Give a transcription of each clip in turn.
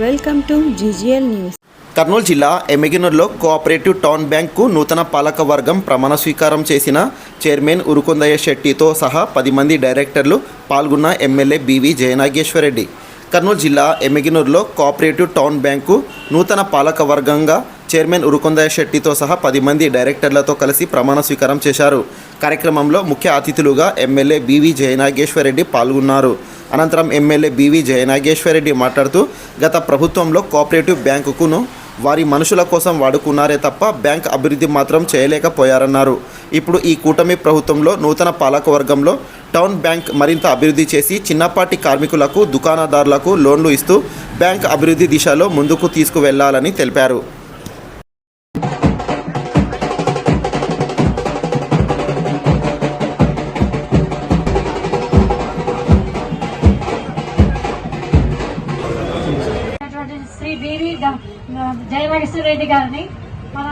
Welcome to GGL news. Kurnool జిల్లా ఎమ్మిగినూరులో cooperative town bank నూతన పాలక వర్గం ప్రమాణ స్వీకారం చేసిన చైర్మన్ ఉరుకుందయ్య శెట్టితో సహా పది మంది డైరెక్టర్లు పాల్గొన్న ఎమ్మెల్యే బివి జయనాగేశ్వరరెడ్డి. కర్నూలు జిల్లా ఎమ్మిగినూరులో కోఆపరేటివ్ టౌన్ బ్యాంకు నూతన పాలక వర్గంగా చైర్మన్ ఉరుకుందయ్య శెట్టితో సహా పది మంది డైరెక్టర్లతో కలిసి ప్రమాణ స్వీకారం చేశారు. కార్యక్రమంలో ముఖ్య అతిథులుగా ఎమ్మెల్యే బివి జయనాగేశ్వరరెడ్డి పాల్గొన్నారు. అనంతరం ఎమ్మెల్యే బీవీ జయనాగేశ్వరరెడ్డి మాట్లాడుతూ గత ప్రభుత్వంలో కోఆపరేటివ్ బ్యాంకుకును వారి మనుషుల కోసం వాడుకున్నారే తప్ప బ్యాంక్ అభివృద్ధి మాత్రం చేయలేకపోయారన్నారు. ఇప్పుడు ఈ కూటమి ప్రభుత్వంలో నూతన పాలకవర్గంలో టౌన్ బ్యాంక్ మరింత అభివృద్ధి చేసి చిన్నపాటి కార్మికులకు దుకాణదారులకు లోన్లు ఇస్తూ బ్యాంక్ అభివృద్ధి దిశలో ముందుకు తీసుకువెళ్ళాలని తెలిపారు. బివి రెడ్డి గారిని మన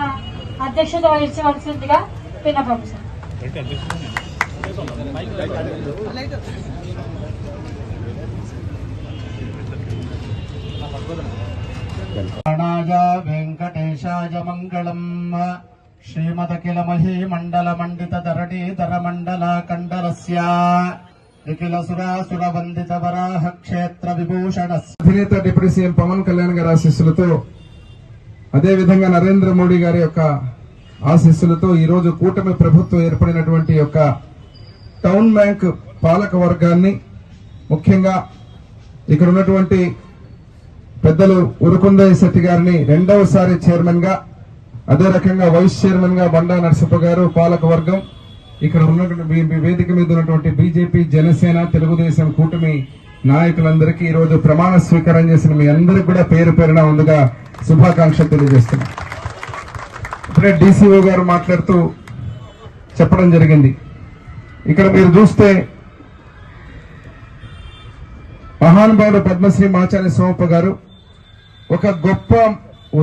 అధ్యక్షత వహించవలసిందిగా విన్నపం సార్ గణాయ వెంకటేశాయ మంగళం. శ్రీమదఖిల వరాహ క్షేత్ర విభూషణ అధినేత డిప్యూటీ సీఎం పవన్ కళ్యాణ్ గారి ఆశీస్సులతో అదేవిధంగా నరేంద్ర మోడీ గారి యొక్క ఆశీస్సులతో ఈ రోజు కూటమి ప్రభుత్వం ఏర్పడినటువంటి యొక్క టౌన్ బ్యాంక్ పాలక వర్గాన్ని ముఖ్యంగా ఇక్కడ ఉన్నటువంటి పెద్దలు ఉరుకుందయ్య శెట్టి గారిని రెండవసారి చైర్మన్గా అదే రకంగా వైస్ చైర్మన్గా బండా నరసప్ప గారు పాలక వర్గం ఇక్కడ ఉన్నటువంటి వేదిక మీద ఉన్నటువంటి బీజేపీ జనసేన తెలుగుదేశం కూటమి నాయకులందరికీ ఈ రోజు ప్రమాణ స్వీకారం చేసిన మీ అందరికి కూడా పేరు పేరున ముందుగా శుభాకాంక్షలు తెలియజేస్తున్నాం. ఇప్పుడే డీసీఓ గారు మాట్లాడుతూ చెప్పడం జరిగింది. ఇక్కడ మీరు చూస్తే మహానుభావుడు పద్మశ్రీ మాచార్య సోమప్ప గారు ఒక గొప్ప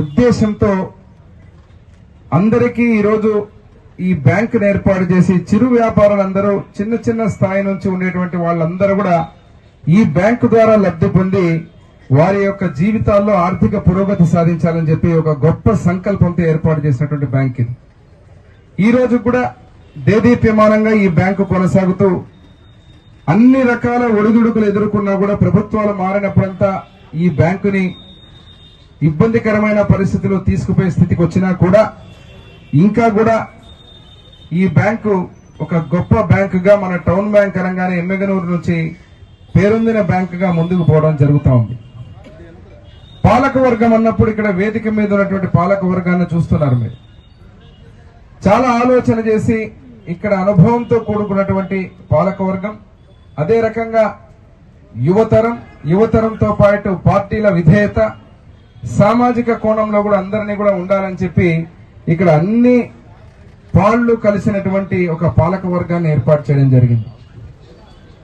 ఉద్దేశంతో అందరికీ ఈరోజు ఈ బ్యాంకును ఏర్పాటు చేసి చిరు వ్యాపారులందరూ చిన్న చిన్న స్థాయి నుంచి ఉండేటువంటి వాళ్ళందరూ కూడా ఈ బ్యాంకు ద్వారా లబ్ధి పొంది వారి యొక్క జీవితాల్లో ఆర్థిక పురోగతి సాధించాలని చెప్పి ఒక గొప్ప సంకల్పంతో ఏర్పాటు చేసినటువంటి బ్యాంక్ ఇది. ఈ రోజు కూడా దేదీప్యమానంగా ఈ బ్యాంకు కొనసాగుతూ అన్ని రకాల ఒడిదుడుకులు ఎదుర్కొన్నా కూడా ప్రభుత్వాలు మారినప్పుడంతా ఈ బ్యాంకుని ఇబ్బందికరమైన పరిస్థితిలో తీసుకుపోయే స్థితికి వచ్చినా కూడా ఇంకా కూడా ఈ బ్యాంకు ఒక గొప్ప బ్యాంకుగా మన టౌన్ బ్యాంక్ అనగానే ఎమ్మెగనూరు నుంచి పేరొందిన బ్యాంకుగా ముందుకు పోవడం జరుగుతూ ఉంది. పాలకవర్గం అన్నప్పుడు ఇక్కడ వేదిక మీద ఉన్నటువంటి పాలక వర్గాన్ని చూస్తున్నారు మీరు. చాలా ఆలోచన చేసి ఇక్కడ అనుభవంతో కూడుకున్నటువంటి పాలకవర్గం అదే రకంగా యువతరం యువతరంతో పాటు పార్టీల విధేయత సామాజిక కోణంలో కూడా అందరినీ కూడా ఉండాలని చెప్పి ఇక్కడ అన్ని పాళ్ళు కలిసినటువంటి ఒక పాలక వర్గాన్ని ఏర్పాటు చేయడం జరిగింది.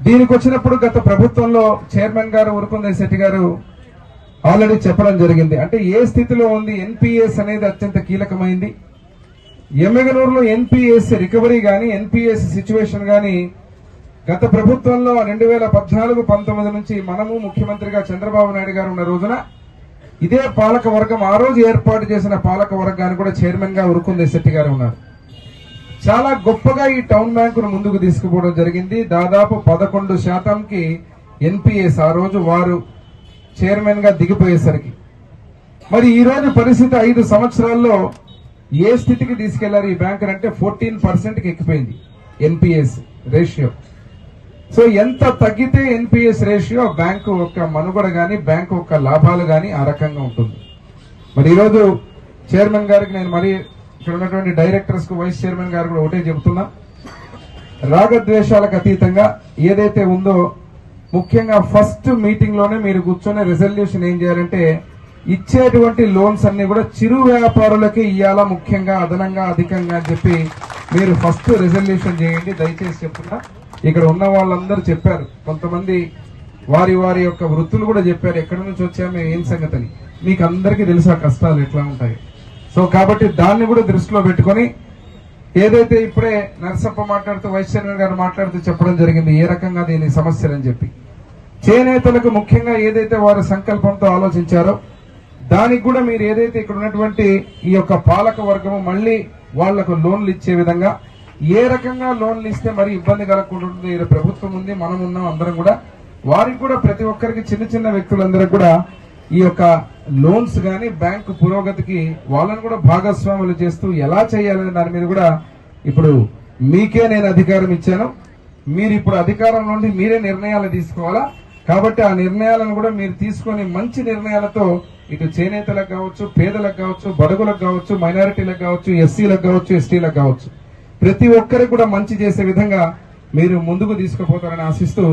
దీనికి వచ్చినప్పుడు గత ప్రభుత్వంలో చైర్మన్ గారు ఉరుకుందే శెట్టి గారు ఆల్రెడీ చెప్పడం జరిగింది. అంటే ఏ స్థితిలో ఉంది ఎన్పిఎస్ అనేది అత్యంత కీలకమైంది. ఎమ్మెగనూరులో ఎన్పిఎస్ రికవరీ కానీ ఎన్పిఎస్ సిచ్యువేషన్ కానీ గత ప్రభుత్వంలో రెండు వేల పద్నాలుగు పంతొమ్మిది నుంచి మనము ముఖ్యమంత్రిగా చంద్రబాబు నాయుడు గారు ఉన్న రోజున ఇదే పాలక వర్గం ఆ రోజు ఏర్పాటు చేసిన పాలక వర్గాన్ని కూడా చైర్మన్గా ఉరుకుందే శెట్టి గారు ఉన్నారు. చాలా గొప్పగా ఈ టౌన్ బ్యాంకును ముందుకు తీసుకుపోవడం జరిగింది. దాదాపు పదకొండు శాతంకి ఎన్పిఎస్ ఆ రోజు వారు చైర్మన్గా దిగిపోయేసరికి. మరి ఈ రోజు పరిస్థితి ఐదు సంవత్సరాల్లో ఏ స్థితికి తీసుకెళ్ళారు ఈ బ్యాంక్ అంటే ఫోర్టీన్ పర్సెంట్కి ఎక్కిపోయింది ఎన్పిఎస్ రేషియో. సో ఎంత తగ్గితే ఎన్పిఎస్ రేషియో బ్యాంకు యొక్క మనుగడ కానీ బ్యాంకు యొక్క లాభాలు కానీ ఆ రకంగా ఉంటుంది. మరి ఈరోజు చైర్మన్ గారికి నేను మరీ ఇక్కడ ఉన్నటువంటి డైరెక్టర్స్కు వైస్ చైర్మన్ గారు కూడా ఒకటే చెబుతున్నా. రాగద్వేషాలకు అతీతంగా ఏదైతే ఉందో ముఖ్యంగా ఫస్ట్ మీటింగ్లోనే మీరు కూర్చొని రెజల్యూషన్ ఏం చేయాలంటే ఇచ్చేటువంటి లోన్స్ అన్ని కూడా చిరు వ్యాపారులకే ఇవ్వాలా ముఖ్యంగా అదనంగా అధికంగా అని చెప్పి మీరు ఫస్ట్ రెజల్యూషన్ చేయండి. దయచేసి చెప్తున్నా ఇక్కడ ఉన్న వాళ్ళందరూ చెప్పారు. కొంతమంది వారి వారి యొక్క వృత్తులు కూడా చెప్పారు. ఎక్కడి నుంచి వచ్చామో ఏం సంగతి అని మీకు అందరికీ తెలుసు ఆ కష్టాలు ఎట్లా ఉంటాయి. సో కాబట్టి దాన్ని కూడా దృష్టిలో పెట్టుకొని ఏదైతే ఇప్పుడే నరసప్ప మాట్లాడుతూ వైస్ చైర్మన్ గారు మాట్లాడుతూ చెప్పడం జరిగింది ఏ రకంగా దీని సమస్యలని అని చెప్పి. చేనేతలకు ముఖ్యంగా ఏదైతే వారు సంకల్పంతో ఆలోచించారో దానికి కూడా మీరు ఏదైతే ఇక్కడ ఉన్నటువంటి ఈ యొక్క పాలక వర్గము మళ్ళీ వాళ్ళకు లోన్లు ఇచ్చే విధంగా ఏ రకంగా లోన్లు ఇస్తే మరి ఇబ్బంది కలగకుండా ప్రభుత్వం ఉంది మనం ఉన్నాం అందరం కూడా వారికి కూడా ప్రతి ఒక్కరికి చిన్న చిన్న వ్యక్తులందరికీ కూడా ఈ యొక్క లోన్స్ గాని బ్యాంకు పురోగతికి వాళ్ళని కూడా భాగస్వాములు చేస్తూ ఎలా చేయాలనే దాని మీద కూడా ఇప్పుడు మీకే నేను అధికారం ఇచ్చాను. మీరు ఇప్పుడు అధికారం నుండి మీరే నిర్ణయాలు తీసుకోవాలా? కాబట్టి ఆ నిర్ణయాలను కూడా మీరు తీసుకొని మంచి నిర్ణయాలతో ఇటు చేనేతలకు కావచ్చు పేదలకు కావచ్చు బడుగులకు కావచ్చు మైనారిటీలకు కావచ్చు ఎస్సీలకు కావచ్చు ఎస్టీలకు కావచ్చు. ప్రతి ఒక్కరికి కూడా మంచి చేసే విధంగా మీరు ముందుకు తీసుకుపోతారని ఆశిస్తూ